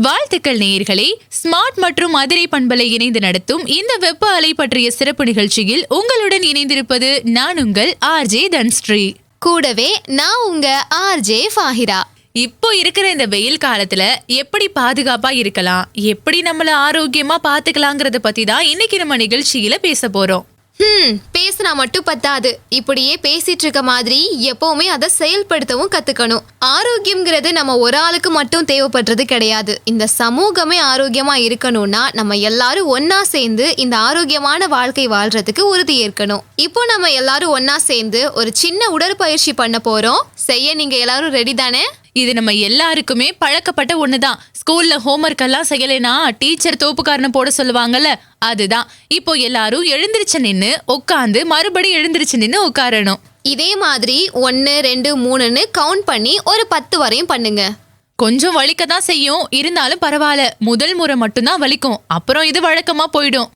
வாழ்த்துக்கள் நேயர்களே. ஸ்மார்ட் மற்றும் மதுரை பண்பலை இணைந்து நடத்தும் இந்த வெப்ப அலை பற்றிய சிறப்பு நிகழ்ச்சியில் உங்களுடன் இணைந்திருப்பது நான் உங்கள் ஆர்ஜே தன்ஸ்ரீ. கூடவே நான் உங்க ஆர்ஜே ஃபாஹிரா. இப்போ இருக்கிற இந்த வெயில் காலத்துல எப்படி பாதுகாப்பா இருக்கலாம்? எப்படி நம்மள ஆரோக்கியமா பாத்துக்கலாங்கிறத பத்தி தான் இன்னைக்கு நம்ம நிகழ்ச்சியில பேச போறோம். ஹம் பேசினா மட்டும் பத்தாது. இப்படியே பேசிட்டு இருக்க மாதிரி எப்பவுமே அதை செயல்படுத்தவும் கத்துக்கணும். ஆரோக்கியம்ங்கிறது நம்ம ஒரு ஆளுக்கு மட்டும் தேவைப்படுறது கிடையாது. இந்த சமூகமே ஆரோக்கியமா இருக்கணும்னா நம்ம எல்லாரும் ஒன்னா சேர்ந்து இந்த ஆரோக்கியமான வாழ்க்கை வாழ்றதுக்கு உறுதி ஏற்கணும். இப்போ நம்ம எல்லாரும் ஒன்னா சேர்ந்து ஒரு சின்ன உடற்பயிற்சி பண்ண போறோம். செய்ய நீங்க எல்லாரும் ரெடி தானே? இது நம்ம எல்லாருக்குமே பழக்கப்பட்ட ஒண்ணுதான். ஸ்கூல்ல ஹோம்ஒர்க் எல்லாம் செய்யலைனா டீச்சர் தோப்புக்காரனை போட சொல்லுவாங்கல்ல அதுதான். இப்போ எல்லாரும் எழுந்திருச்சு நின்னு உட்காந்து மறுபடியும் எழுந்திருச்சு நின்னு உட்காரணும் இதே மாதிரி ஒன்று ரெண்டு மூணுன்னு கவுண்ட் பண்ணி ஒரு பத்து வரையும் பண்ணுங்க. கொஞ்சம் வலிக்க தான் செய்யும். இருந்தாலும் பரவாயில்ல. முதல் முறை மட்டும்தான் வலிக்கும். அப்புறம் இது வழக்கமா போயிடும்.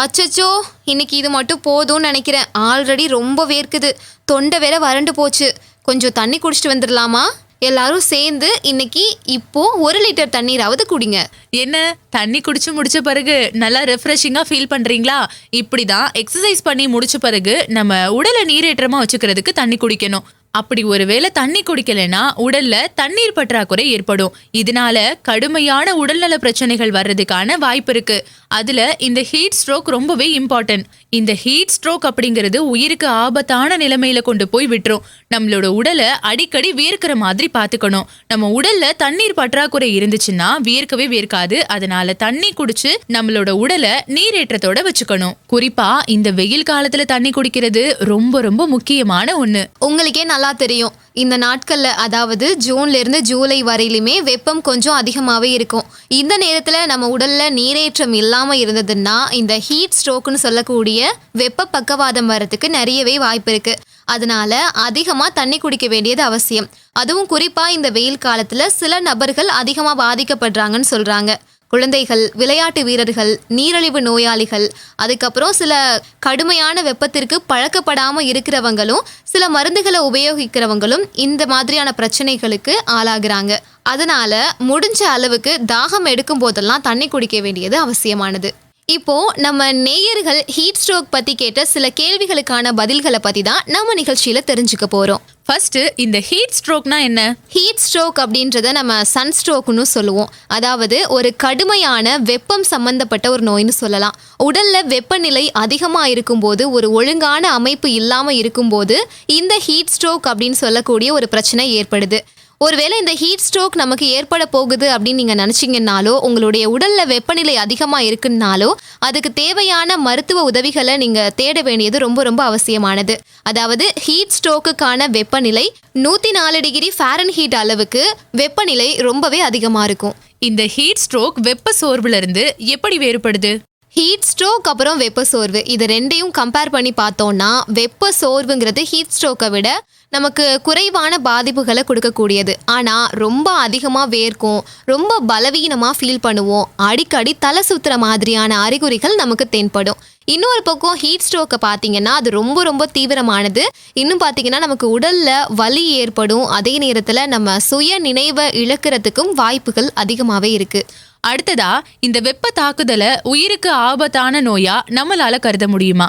அச்சச்சோ இன்னைக்கு இது மட்டும் போதும்னு நினைக்கிறேன். ஆல்ரெடி ரொம்ப வேர்க்குது. தொண்டை வேற வறண்டு போச்சு. கொஞ்சம் தண்ணி குடிச்சிட்டு வந்துடலாமா? எல்லாரும் சேர்ந்து இன்னைக்கு இப்போ ஒரு லிட்டர் தண்ணீராவது குடிங்க. என்ன? தண்ணி குடிச்சு முடிச்ச பிறகு நல்லா ரெஃப்ரெஷிங்கா ஃபீல் பண்றீங்களா? இப்படிதான் எக்ஸசைஸ் பண்ணி முடிச்ச பிறகு நம்ம உடலை நீரேற்றமா வச்சுக்கிறதுக்கு தண்ணி குடிக்கணும். அப்படி ஒருவேளை தண்ணி குடிக்கலைன்னா உடல்ல தண்ணீர் பற்றாக்குறை ஏற்படும். இதனால கடுமையான உடல்நல பிரச்சனைகள் வர்றதுக்கான வாய்ப்பு இருக்கு. அதுல இந்த ஹீட் ஸ்ட்ரோக் ரொம்பவே இம்பார்ட்டன்ட் இந்த ஹீட் ஸ்ட்ரோக் அப்படிங்கிறது உயிருக்கு ஆபத்தான நிலைமையில கொண்டு போய் விட்டுரும். நம்மளோட உடலை அடிக்கடி வேர்க்கிற மாதிரி பார்த்துக்கணும். நம்ம உடல்ல தண்ணீர் பற்றாக்குறை இருந்துச்சுன்னா வேர்க்கவே வேர்க்காது. அதனால தண்ணி குடிச்சு நம்மளோட உடலை நீரேற்றத்தோட வச்சுக்கணும். குறிப்பா இந்த வெயில் காலத்துல தண்ணி குடிக்கிறது ரொம்ப ரொம்ப முக்கியமான ஒண்ணு. உங்களுக்கே நல்லா தெரியும். இந்த நாட்களில் அதாவது ஜூன்லேருந்து ஜூலை வரையிலுமே வெப்பம் கொஞ்சம் அதிகமாகவே இருக்கும். இந்த நேரத்தில் நம்ம உடலில் நீரேற்றம் இல்லாமல் இருந்ததுன்னா இந்த ஹீட் ஸ்ட்ரோக்குன்னு சொல்லக்கூடிய வெப்ப பக்கவாதம் வரத்துக்கு நிறையவே வாய்ப்பு இருக்குது அதனால அதிகமாக தண்ணி குடிக்க வேண்டியது அவசியம். அதுவும் குறிப்பாக இந்த வெயில் காலத்தில் சில நபர்கள் அதிகமாக பாதிக்கப்படுறாங்கன்னு சொல்கிறாங்க குழந்தைகள் விளையாட்டு வீரர்கள் நீரிழிவு நோயாளிகள் அதுக்கப்புறம் சில கடுமையான வெப்பத்திற்கு பழக்கப்படாமல் இருக்கிறவங்களும் சில மருந்துகளை உபயோகிக்கிறவங்களும் இந்த மாதிரியான பிரச்சனைகளுக்கு ஆளாகிறாங்க. அதனால முடிஞ்ச அளவுக்கு தாகம் எடுக்கும் போதெல்லாம் தண்ணி குடிக்க வேண்டியது அவசியமானது. இப்போ நம்ம நேயர்கள் ஹீட் ஸ்ட்ரோக் பத்தி கேட்ட சில கேள்விகளுக்கான பதில்களை பத்தி தான் நம்ம நிகழ்ச்சியில தெரிஞ்சுக்க போறோம். ஃபர்ஸ்ட் இந்த ஹீட் ஸ்ட்ரோக்னா என்ன? ஹீட் ஸ்ட்ரோக் அப்படின்றத நம்ம சன் ஸ்ட்ரோக்னு சொல்லுவோம். அதாவது ஒரு கடுமையான வெப்பம் சம்பந்தப்பட்ட ஒரு நோய்னு சொல்லலாம். உடல்ல வெப்பநிலை அதிகமாக இருக்கும்போது ஒரு ஒழுங்கான அமைப்பு இல்லாமல் இருக்கும்போது இந்த ஹீட் ஸ்ட்ரோக் அப்படின்னு சொல்லக்கூடிய ஒரு பிரச்சனை ஏற்படுது. ஒருவேளை இந்த ஹீட் ஸ்ட்ரோக் நமக்கு ஏற்பட போகுது அப்படின்னு நீங்கள் நினச்சிங்கன்னாலோ உங்களுடைய உடலில் வெப்பநிலை அதிகமாக இருக்குன்னாலோ அதுக்கு தேவையான மருத்துவ உதவிகளை நீங்கள் தேட வேண்டியது ரொம்ப ரொம்ப அவசியமானது. அதாவது ஹீட் ஸ்ட்ரோக்குக்கான வெப்பநிலை நூற்றி நாலு டிகிரி ஃபேரன் ஹீட் அளவுக்கு வெப்பநிலை ரொம்பவே அதிகமாக இருக்கும். இந்த ஹீட் ஸ்ட்ரோக் வெப்ப சோர்வுல இருந்து எப்படி வேறுபடுது? ஹீட் ஸ்ட்ரோக் அப்புறம் வெப்ப சோர்வு. இது ரெண்டையும் கம்பேர் பண்ணி பார்த்தோம்னா வெப்ப சோர்வுங்கிறது ஹீட் ஸ்ட்ரோக்கை விட நமக்கு குறைவான பாதிப்புகளை கொடுக்கக்கூடியது. ஆனால் ரொம்ப அதிகமாக வேர்க்கும் ரொம்ப பலவீனமாக ஃபீல் பண்ணுவோம். அடிக்கடி தலை சுற்றுற மாதிரியான அறிகுறிகள் நமக்கு தென்படும். இன்னொரு பக்கம் ஹீட் ஸ்ட்ரோக்கை பார்த்தீங்கன்னா அது ரொம்ப ரொம்ப தீவிரமானது. இன்னும் பார்த்தீங்கன்னா நமக்கு உடலில் வலி ஏற்படும். அதே நேரத்தில் நம்ம சுய நினைவை இழக்கிறதுக்கும் வாய்ப்புகள் அதிகமாகவே இருக்குது அடுத்ததா இந்த வெப்ப தாக்குதலை உயிருக்கு ஆபத்தான நோயா நம்மளால கருத முடியுமா?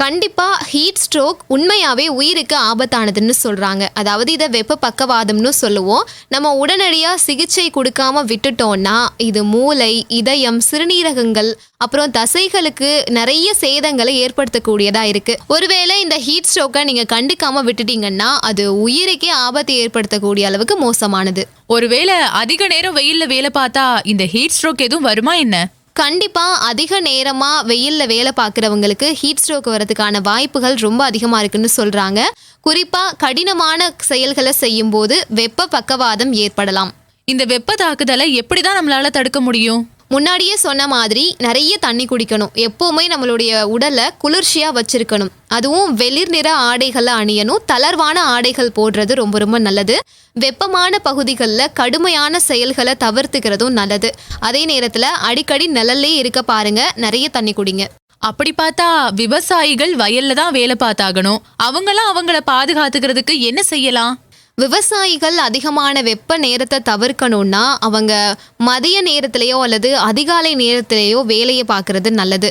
கண்டிப்பாக ஹீட் ஸ்ட்ரோக் உண்மையாகவே உயிருக்கு ஆபத்தானதுன்னு சொல்கிறாங்க அதாவது இதை வெப்ப பக்கவாதம்னு சொல்லுவோம். நம்ம உடனடியாக சிகிச்சை கொடுக்காம விட்டுட்டோம்னா இது மூளை இதயம் சிறுநீரகங்கள் அப்புறம் தசைகளுக்கு நிறைய சேதங்களை ஏற்படுத்தக்கூடியதாக இருக்குது ஒருவேளை இந்த ஹீட் ஸ்ட்ரோக்கை நீங்கள் கண்டுக்காமல் விட்டுட்டீங்கன்னா அது உயிருக்கே ஆபத்தை ஏற்படுத்தக்கூடிய அளவுக்கு மோசமானது. ஒருவேளை அதிக நேரம் வெயிலில் வேலை பார்த்தா இந்த ஹீட் ஸ்ட்ரோக் எதுவும் வருமா என்ன? கண்டிப்பாக அதிக நேரமாக வெயிலில் வேலை பார்க்குறவங்களுக்கு ஹீட் ஸ்ட்ரோக் வரதுக்கான வாய்ப்புகள் ரொம்ப அதிகமாக இருக்குன்னு சொல்கிறாங்க குறிப்பாக கடினமான செயல்களை செய்யும்போது வெப்ப பக்கவாதம் ஏற்படலாம். இந்த வெப்ப தாக்குதலை எப்படி தான் நம்மளால தடுக்க முடியும்? முன்னாடியே சொன்ன மாதிரி நிறைய தண்ணி குடிக்கணும். எப்போவுமே நம்மளுடைய உடலை குளிர்ச்சியாக வச்சிருக்கணும். அதுவும் வெளிர் நிற ஆடைகளை அணியணும். தளர்வான ஆடைகள் போடுறது ரொம்ப ரொம்ப நல்லது. வெப்பமான பகுதிகளில் கடுமையான செயல்களை தவிர்த்துக்கிறதும் நல்லது. அதே நேரத்தில் அடிக்கடி நிழல்லே இருக்க பாருங்க நிறைய தண்ணி குடிங்க. அப்படி பார்த்தா விவசாயிகள் வயல்ல தான் வேலை பார்த்தாகணும். அவங்களாம் அவங்கள பாதுகாத்துக்கிறதுக்கு என்ன செய்யலாம்? விவசாயிகள் அதிகமான வெப்ப நேரத்தை தவிர்க்கணும்னா அவங்க மதிய நேரத்திலேயோ அல்லது அதிகாலை நேரத்திலேயோ வேலையை பார்க்கறது நல்லது.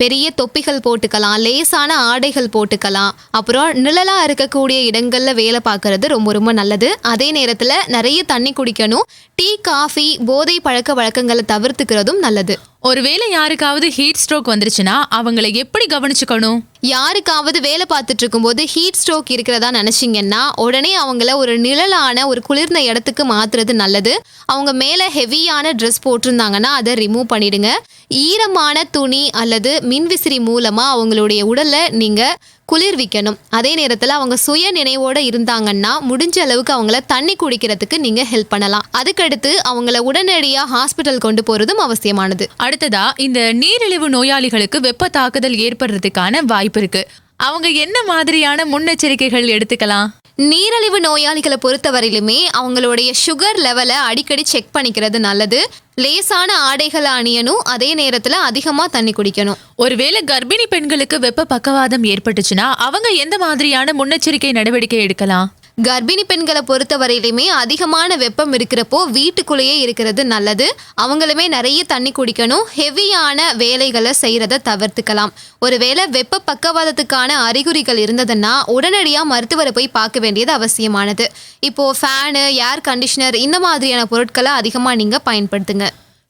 பெரிய தொப்பிகள் போட்டுக்கலாம் லேசான ஆடைகள் போட்டுக்கலாம். அப்புறம் நிழலாக இருக்கக்கூடிய இடங்களில் வேலை பார்க்கறது ரொம்ப ரொம்ப நல்லது. அதே நேரத்தில் நிறைய தண்ணி குடிக்கணும். டீ காஃபி போதை பழக்க வழக்கங்களை தவிர்த்துக்கிறதும் நல்லது. ஒருவேளை யாருக்காவது ஹீட் ஸ்ட்ரோக் வந்துருச்சுன்னா அவங்கள எப்படி கவனிச்சுக்கணும்? யாருக்காவது வேலை பார்த்துட்டு இருக்கும்போது ஹீட் ஸ்ட்ரோக் இருக்கிறதா நினச்சிங்கன்னா உடனே அவங்கள ஒரு நிழலான ஒரு குளிர்ந்த இடத்துக்கு மாத்துறது நல்லது. அவங்க மேலே ஹெவியான ட்ரெஸ் போட்டிருந்தாங்கன்னா அதை ரிமூவ் பண்ணிடுங்க. ஈரமான துணி அல்லது மின்விசிறி மூலமாக அவங்களுடைய உடலை நீங்கள் குளிர்விக்கணும். அதே நேரத்தில் அவங்க சுய நினைவோடு இருந்தாங்கன்னா முடிஞ்ச அளவுக்கு அவங்கள தண்ணி குடிக்கிறதுக்கு நீங்கள் ஹெல்ப் பண்ணலாம். அதுக்கடுத்து அவங்கள உடனடியாக ஹாஸ்பிட்டல் கொண்டு போகிறதும் அவசியமானது. அடுத்ததா இந்த நீரிழிவு நோயாளிகளுக்கு வெப்ப தாக்குதல் ஏற்படுறதுக்கான வாய்ப்பு இருக்கு. அவங்க என்ன மாதிரியான முன்னெச்சரிக்கைகள் எடுத்துக்கலாம்? நீரிழிவு நோயாளிகளை பொறுத்தவரையிலுமே அவங்களுடைய சுகர் லெவலை அடிக்கடி செக் பண்ணிக்கிறது நல்லது. லேசான ஆடைகளை அணியணும் அதே நேரத்தில் அதிகமாக தண்ணி குடிக்கணும். ஒருவேளை கர்ப்பிணி பெண்களுக்கு வெப்ப பக்கவாதம் ஏற்பட்டுச்சுன்னா அவங்க எந்த மாதிரியான முன்னெச்சரிக்கை நடவடிக்கை எடுக்கலாம்? கர்ப்பிணி பெண்களை பொறுத்தவரையிலுமே அதிகமான வெப்பம் இருக்கிறப்போ வீட்டுக்குள்ளேயே இருக்கிறது நல்லது. அவங்களுமே நிறைய தண்ணி குடிக்கணும். ஹெவியான வேலைகளை செய்கிறத தவிர்த்துக்கலாம். ஒருவேளை வெப்ப பக்கவாதத்துக்கான அறிகுறிகள் இருந்ததுன்னா உடனடியாக மருத்துவரை போய் பார்க்க வேண்டியது அவசியமானது. இப்போது ஃபேனு ஏர் கண்டிஷனர் இந்த மாதிரியான பொருட்களை அதிகமாக நீங்கள் பயன்படுத்துங்க.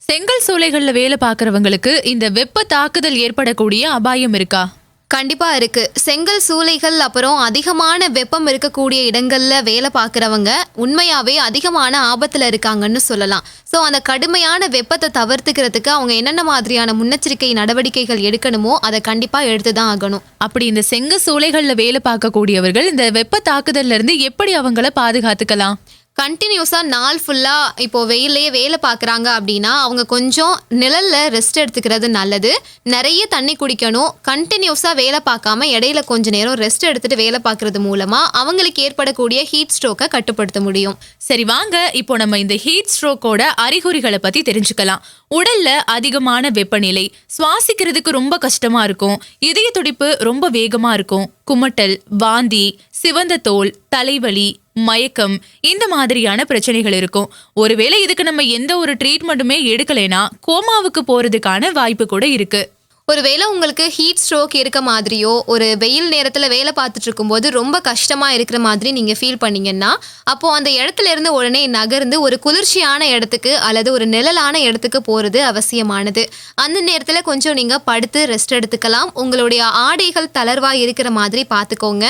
செங்கல் சூளைகளில் வேலை பார்க்குறவங்களுக்கு இந்த வெப்ப தாக்குதல் ஏற்படக்கூடிய அபாயம் இருக்கா? கண்டிப்பா இருக்கு. செங்கல் சூளைகள் அப்புறம் அதிகமான வெப்பம் இருக்கக்கூடிய இடங்கள்ல வேலை பார்க்குறவங்க உண்மையாவே அதிகமான ஆபத்துல இருக்காங்கன்னு சொல்லலாம். ஸோ அந்த கடுமையான வெப்பத்தை தவிர்த்துக்கிறதுக்கு அவங்க என்னென்ன மாதிரியான முன்னெச்சரிக்கை நடவடிக்கைகள் எடுக்கணுமோ அதை கண்டிப்பா எடுத்து தான் ஆகணும். அப்படி இந்த செங்க சூளைகள்ல வேலை பார்க்கக்கூடியவர்கள் இந்த வெப்ப தாக்குதல்ல இருந்து எப்படி அவங்கள பாதுகாத்துக்கலாம்? கண்டினியூஸாக நாள் ஃபுல்லாக இப்போது வெயிலையே வேலை பார்க்குறாங்க அப்படின்னா அவங்க கொஞ்சம் நிழலில் ரெஸ்ட் எடுத்துக்கிறது நல்லது. நிறைய தண்ணி குடிக்கணும். கண்டினியூஸாக வேலை பார்க்காம இடையில கொஞ்ச நேரம் ரெஸ்ட் எடுத்துட்டு வேலை பார்க்குறது மூலமாக அவங்களுக்கு ஏற்படக்கூடிய ஹீட் ஸ்ட்ரோக்கை கட்டுப்படுத்த முடியும். சரி வாங்க. இப்போ நம்ம இந்த ஹீட் ஸ்ட்ரோக்கோட அறிகுறிகளை பற்றி தெரிஞ்சுக்கலாம். உடல்ல அதிகமான வெப்பநிலை சுவாசிக்கிறதுக்கு ரொம்ப கஷ்டமா இருக்கும். இதய துடிப்பு ரொம்ப வேகமா இருக்கும். குமட்டல் வாந்தி சிவந்த தோல் தலைவலி மயக்கம் இந்த மாதிரியான பிரச்சனைகள் இருக்கும். ஒருவேளை இதுக்கு நம்ம எந்த ஒரு ட்ரீட்மெண்ட்டுமே எடுக்கலைன்னா கோமாவுக்கு போறதுக்கான வாய்ப்பு கூட இருக்கு. ஒருவேளை உங்களுக்கு ஹீட் ஸ்ட்ரோக் இருக்க மாதிரியோ ஒரு வெயில் நேரத்தில் வேலை பார்த்துட்டு இருக்கும்போது ரொம்ப கஷ்டமாக இருக்கிற மாதிரி நீங்கள் ஃபீல் பண்ணீங்கன்னா அப்போது அந்த இடத்துல இருந்து உடனே நகர்ந்து ஒரு குளிர்ச்சியான இடத்துக்கு அல்லது ஒரு நிழலான இடத்துக்கு போகிறது அவசியமானது. அந்த நேரத்தில் கொஞ்சம் நீங்கள் படுத்து ரெஸ்ட் எடுத்துக்கலாம். உங்களுடைய ஆடைகள் தளர்வாக இருக்கிற மாதிரி பார்த்துக்கோங்க.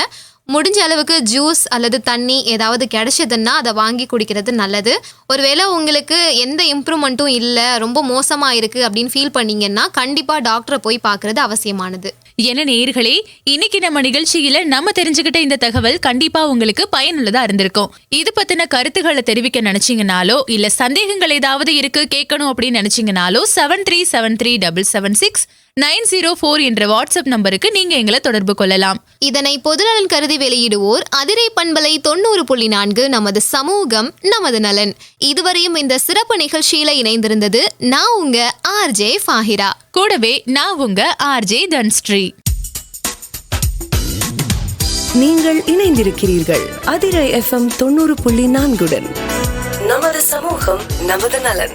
முடிஞ்ச அளவுக்கு ஜூஸ் அல்லது தண்ணி ஏதாவது கிடைச்சதுன்னா அதை வாங்கி குடிக்கிறது நல்லது. ஒருவேளை உங்களுக்கு எந்த இம்ப்ரூவ்மெண்ட்டும் இல்லை ரொம்ப மோசமாக இருக்குது அப்படின்னு ஃபீல் பண்ணீங்கன்னா கண்டிப்பாக டாக்டரை போய் பார்க்குறது அவசியமானது. என நேர்களே இன்னைக்கு நம்ம நிகழ்ச்சியில நம்ம தெரிஞ்சுக்கிட்ட இந்த தகவல் கண்டிப்பா உங்களுக்கு பயனுள்ளதா இருந்திருக்கும். இது பத்தின கருத்துக்களை தெரிவிக்க நினைச்சீங்கனாலோ இல்ல சந்தேகங்கள் ஏதாவது இருக்கு கேட்கணும் அப்படின்னு நினைச்சீங்கனாலோ seven three seven three double seven six nine zero four என்ற வாட்ஸ்அப் நம்பருக்கு நீங்க எங்களை தொடர்பு கொள்ளலாம். இதனை பொதுநலன் கருதி வெளியிடுவோர் அதிரை பண்பலை தொண்ணூறு புள்ளி நான்கு நமது சமூகம் நமது நலன். இதுவரையும் இந்த சிறப்பு நிகழ்ச்சியில இணைந்திருந்தது நான் உங்க ஆர்ஜே ஃபாஹிரா. கூடவே நான் உங்க ஆர்ஜே தன்ஸ்ரீ. நீங்கள் இணைந்திருக்கிறீர்கள் அதிரை எஃப்எம் தொண்ணூறு புள்ளி நான்குடன். நமது சமூகம் நமது நலன்.